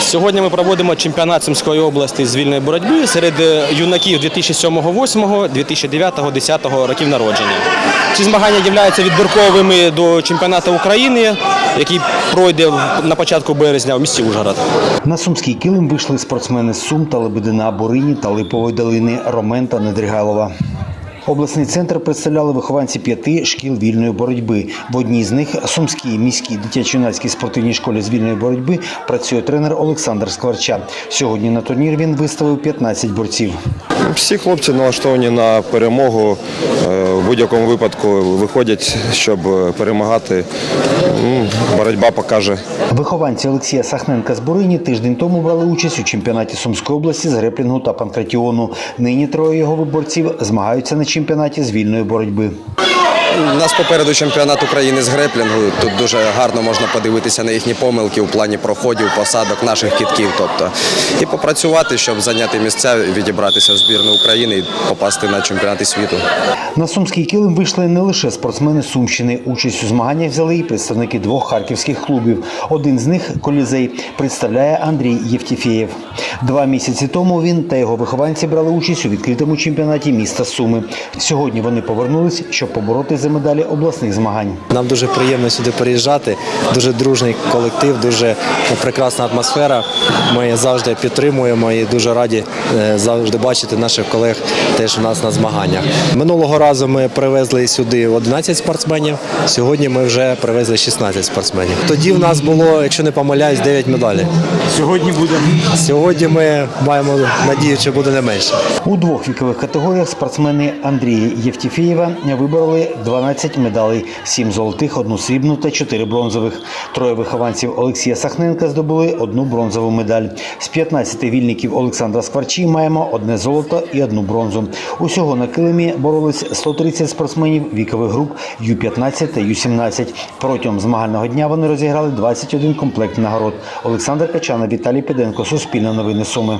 Сьогодні ми проводимо чемпіонат Сумської області з вільної боротьби серед е, юнаків 2007, 2008, 2009, 2010 років народження. Ці змагання являються відбірковими до чемпіонату України, який пройде на початку березня в місті Ужгород. На сумський килим вийшли спортсмени з Сум та Лебедина Борині та Липової долини Ромен та Недригайлова. Обласний центр представляли вихованці п'яти шкіл вільної боротьби. В одній з них Сумській міській дитячо-юнацькій спортивній школі з вільної боротьби працює тренер Олександр Скворча. Сьогодні на турнір він виставив 15 борців. Всі хлопці налаштовані на перемогу. Е, В будь-якому випадку виходять, щоб перемагати. Боротьба покаже. Вихованці Олексія Сахненка з Борині тиждень тому брали участь у чемпіонаті Сумської області з греплінгу та панкратіону. Нині троє його виборців змагаються на чемпіонаті з вільної боротьби. У нас попереду чемпіонат України з греплінгу. Тут дуже гарно можна подивитися на їхні помилки у плані проходів, посадок наших кітків. Тобто, і попрацювати, щоб зайняти місця, відібратися в збірну України і попасти на чемпіонати світу. На сумський килим вийшли не лише спортсмени Сумщини. Участь у змаганнях взяли і представники двох харківських клубів. Один з них колізей представляє Андрій Євтіфєєв. Два місяці тому він та його вихованці брали участь у відкритому чемпіонаті міста Суми. Сьогодні вони повернулись, щоб побороти за медалі обласних змагань. Нам дуже приємно сюди приїжджати. Дуже дружний колектив, дуже прекрасна атмосфера. Ми завжди підтримуємо і дуже раді е, завжди бачити наших колег теж у нас на змаганнях. Минулого разу ми привезли сюди 11 спортсменів. Сьогодні ми вже привезли 16 спортсменів. Тоді в нас було, якщо не помиляюсь, 9 медалей. Сьогодні буде Сьогодні ми маємо надію, що буде не менше. у двох вікових категоріях спортсмени Андрія Євтіфєєва вибороли 12 медалей: 7 золотих, одну срібну та 4 бронзових. Троє вихованців Олексія Сахненка здобули одну бронзову медаль. З 15 вільників Олександра Скварчі маємо одне золото і одну бронзу. Усього на килимі боролись 130 спортсменів вікових груп Ю-15 та Ю-17. Протягом змагального дня вони розіграли 21 комплект нагород. Олександр Качана, Віталій Педенко, Суспільне новини Суми.